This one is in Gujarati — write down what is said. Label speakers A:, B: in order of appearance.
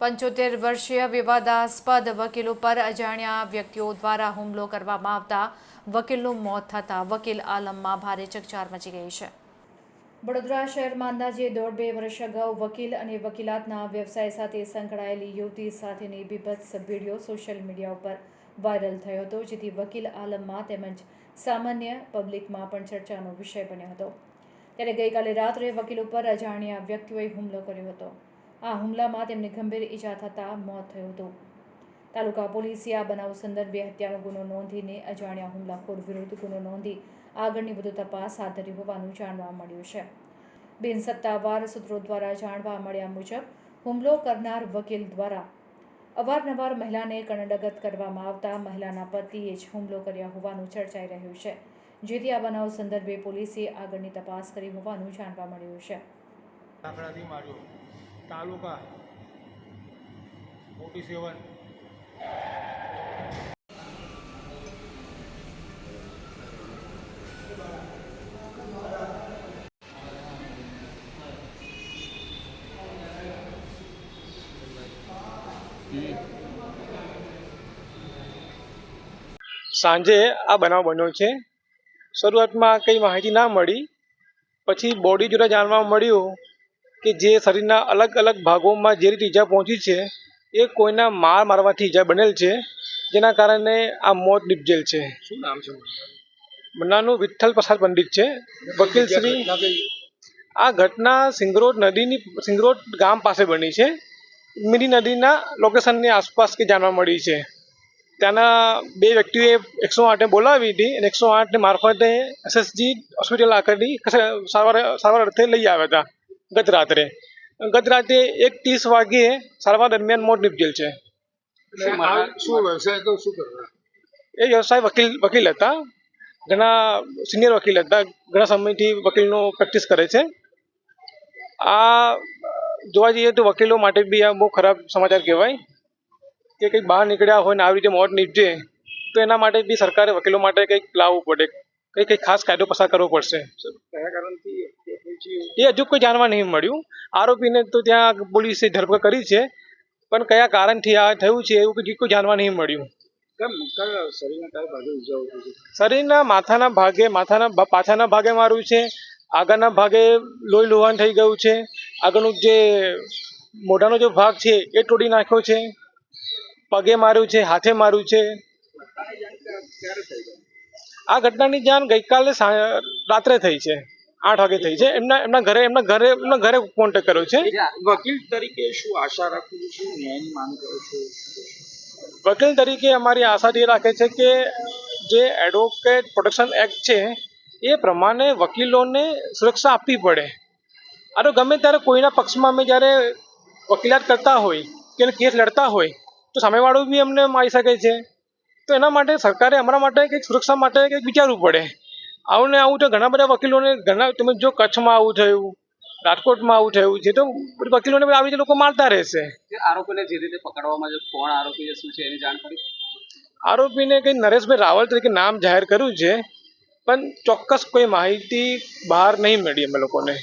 A: પંચોતેર વર્ષીય વિવાદાસ્પદ વકીલ ઉપર અજાણ્યા વ્યક્તિઓ દ્વારા હુમલો કરવામાં આવતા વકીલનું મોત થતાં વકીલ આલમમાં ભારે ચકચાર મચી ગઈ છે. વડોદરા શહેરમાં અંદાજે દોઢ બે વર્ષ અગાઉ વકીલ અને વકીલાતના વ્યવસાય સાથે સંકળાયેલી યુવતી સાથેની બીભત્સ વીડિયો સોશિયલ મીડિયા ઉપર વાયરલ થયો હતો, જેથી વકીલ આલમમાં તેમજ સામાન્ય પબ્લિકમાં પણ ચર્ચાનો વિષય બન્યો હતો. ત્યારે ગઈકાલે રાત્રે વકીલ ઉપર અજાણ્યા વ્યક્તિઓએ હુમલો કર્યો હતો. આ હુમલામાં તેમને ગંભીર ઈજા થતાં મોત થયું હતું. તાલુકા પોલીસે આ બનાવ સંદર્ભે હત્યાનો ગુનો નોંધીને અજાણ્યા હુમલાખોર વિરુદ્ધ ગુનો નોંધી આગળની વધુ તપાસ હાથ ધરી હોવાનું જાણવા મળ્યું છે. બિનસત્તાવાર સૂત્રો દ્વારા જાણવા મળ્યા મુજબ, હુમલો કરનાર વકીલ દ્વારા અવારનવાર મહિલાને કણડગત કરવામાં આવતા મહિલાના પતિએ જ હુમલો કર્યા હોવાનું ચર્ચાઈ રહ્યું છે. જેથી આ બનાવ સંદર્ભે પોલીસે આગળની તપાસ કરી હોવાનું જાણવા મળ્યું છે.
B: લાકડાથી માર્યો તાલુકા ફોર્ટી સેવન
C: સાંજે આ બનાવ બન્યો છે. શરૂઆતમાં કંઈ માહિતી ના મળી. પછી બોડી જોડે જાણવા મળ્યું કે જે શરીરના અલગ અલગ ભાગોમાં જે રીતે ઈજા પહોંચી છે એ કોઈના માર મારવાથી ઈજા બનેલ છે જેના કારણે આ મોત નિપજેલ છે.
B: શું નામ છે
C: મનાનું વિઠ્ઠલ પ્રસાદ પંડિત છે. વકીલ શ્રી આ ઘટના સિંગરોડ નદીની સિંગરોડ ગામ પાસે બની છે. મિની નદીના લોકેશનની આસપાસ કે જાણવા મળી છે. ત્યાંના બે વ્યક્તિઓએ એકસો આઠને બોલાવી હતી અને એકસો આઠને મારફતે એસએસજી હોસ્પિટલ આકડી સારવાર સારવાર અર્થે લઈ આવ્યા હતા ગત રાત્રે. ગત રાત્રે એક ત્રીસ વાગ્યે સારવાર દરમિયાન મોત નીપજેલ છે.
B: શું વ્યવસાય શું
C: એ વ્યવસાય વકીલ વકીલ હતા. ઘણા સિનિયર વકીલ હતા. ઘણા સમયથી વકીલનો પ્રેક્ટિસ કરે છે. આ જોવા જઈએ તો વકીલો માટે બી આ બહુ ખરાબ સમાચાર કહેવાય. કે કંઈક બહાર નીકળ્યા હોય ને આવી રીતે મોત નીપજે, તો એના માટે બી સરકારે વકીલો માટે કંઈક લાવવું પડે. કંઈક કંઈક ખાસ કાયદો પસાર કરવો પડશે.
B: એ
C: હજુ કોઈ જાણવા નહીં મળ્યું. આરોપીને તો ત્યાં પોલીસે ધરપકડ કરી છે, પણ કયા કારણથી આ થયું છે એવું કોઈ કોઈ જાણવા નહીં મળ્યું.
B: શરીરના
C: માથાના ભાગે, માથાના પાછળના ભાગે માર્યું છે, આગળના ભાગે લોહી લોહાણ થઈ ગયું છે. આગળનું જે મોઢાનો જે ભાગ છે એ તોડી નાખ્યો છે. પગે માર્યું છે હાથે માર્યું છે. આ ઘટનાની જાણ ગઈકાલે રાત્રે થઈ છે. આઠ વાગે થઈ છે. એમના એમના ઘરે એમના ઘરે એમના ઘરે કોન્ટેક્ટ કર્યો છે.
B: વકીલ તરીકે શું આશા રાખું છું? ન્યાયની માંગ કરો છો?
C: વકીલ તરીકે અમારી આશા એ રાખે છે કે જે એડવોકેટ પ્રોટેક્શન એક્ટ છે એ પ્રમાણે વકીલોને સુરક્ષા આપવી પડે. આ ગમે ત્યારે કોઈના પક્ષમાં અમે જ્યારે વકીલાત કરતા હોય કે કેસ લડતા હોય તો સામેવાળું બી અમને મારી શકે છે. તો એના માટે સરકારે અમારા માટે કંઈક સુરક્ષા માટે કંઈક વિચારવું પડે. આવું ને આવું તો ઘણા બધા વકીલોને ઘણા તમે જો કચ્છમાં આવું થયું રાજકોટમાં આવું થયું છે તો વકીલોને આવી રીતે લોકો મારતા રહેશે.
D: આરોપીને જે રીતે પકડવામાં કોણ આરોપી છે શું છે એની જાણકારી?
C: આરોપીને કંઈ નરેશભાઈ રાવલ તરીકે નામ જાહેર કર્યું છે પણ ચોક્કસ કોઈ માહિતી બહાર નહીં મળી અમે લોકોને.